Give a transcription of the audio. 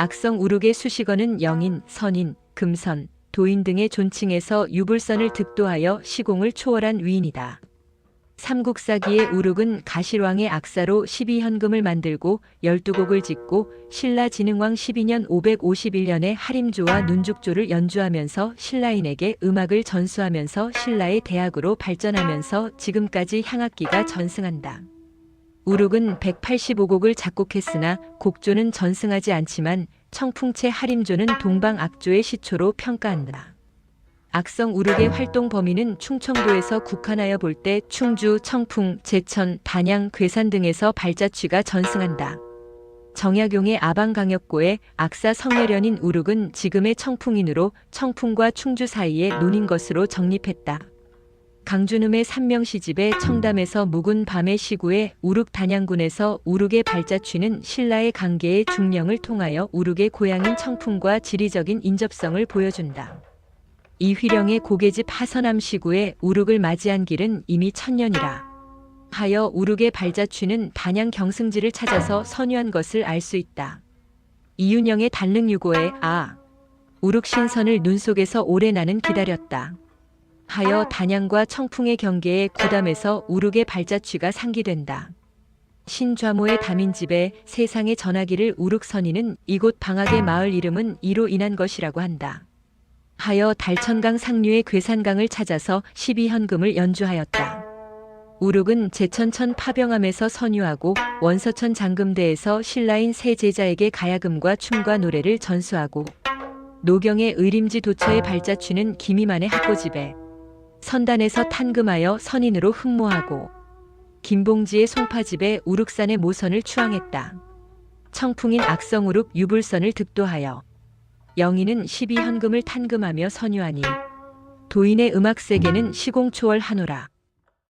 악성 우룩의 수식어는 영인, 선인, 금선, 도인 등의 존칭에서 유불선을 득도하여 시공을 초월한 위인이다. 삼국사기의 우룩은 가실왕의 악사로 12현금을 만들고 12곡을 짓고 신라 진흥왕 12년 551년에 하림조와 눈죽조를 연주하면서 신라인에게 음악을 전수하면서 신라의 대학으로 발전하면서 지금까지 향악기가 전승한다. 우룩은 185곡을 작곡했으나 곡조는 전승하지 않지만 청풍채 하림조는 동방 악조의 시초로 평가한다. 악성 우룩의 활동 범위는 충청도에서 국한하여 볼 때 충주, 청풍, 제천, 단양, 괴산 등에서 발자취가 전승한다. 정약용의 아방강역고의 악사 성혜련인 우룩은 지금의 청풍인으로 청풍과 충주 사이에 논인 것으로 정립했다. 강준음의 삼명시집의 청담에서 묵은 밤의 시구에 우룩 단양군에서 우룩의 발자취는 신라의 강계의 중령을 통하여 우룩의 고향인 청풍과 지리적인 인접성을 보여준다. 이휘령의 고개집 하서남 시구에 우룩을 맞이한 길은 이미 천년이라. 하여 우룩의 발자취는 단양 경승지를 찾아서 선유한 것을 알 수 있다. 이윤영의 단릉유고에 아 우룩 신선을 눈 속에서 오래 나는 기다렸다. 하여 단양과 청풍의 경계에 구담에서 우룩의 발자취가 상기된다. 신좌모의 담인집에 세상에 전하기를 우룩선이는 이곳 방학의 마을 이름은 이로 인한 것이라고 한다. 하여 달천강 상류의 괴산강을 찾아서 12현금을 연주하였다. 우룩은 제천천 파병함에서 선유하고 원서천 장금대에서 신라인 세 제자에게 가야금과 춤과 노래를 전수하고 노경의 의림지 도처의 발자취는 김이만의 학고집에 선단에서 탄금하여 선인으로 흠모하고 김봉지의 송파집에 우룩산의 모선을 추앙했다. 청풍인 악성우룩 유불선을 득도하여 영인은 12현금을 탄금하며 선유하니 도인의 음악 세계는 시공초월하노라.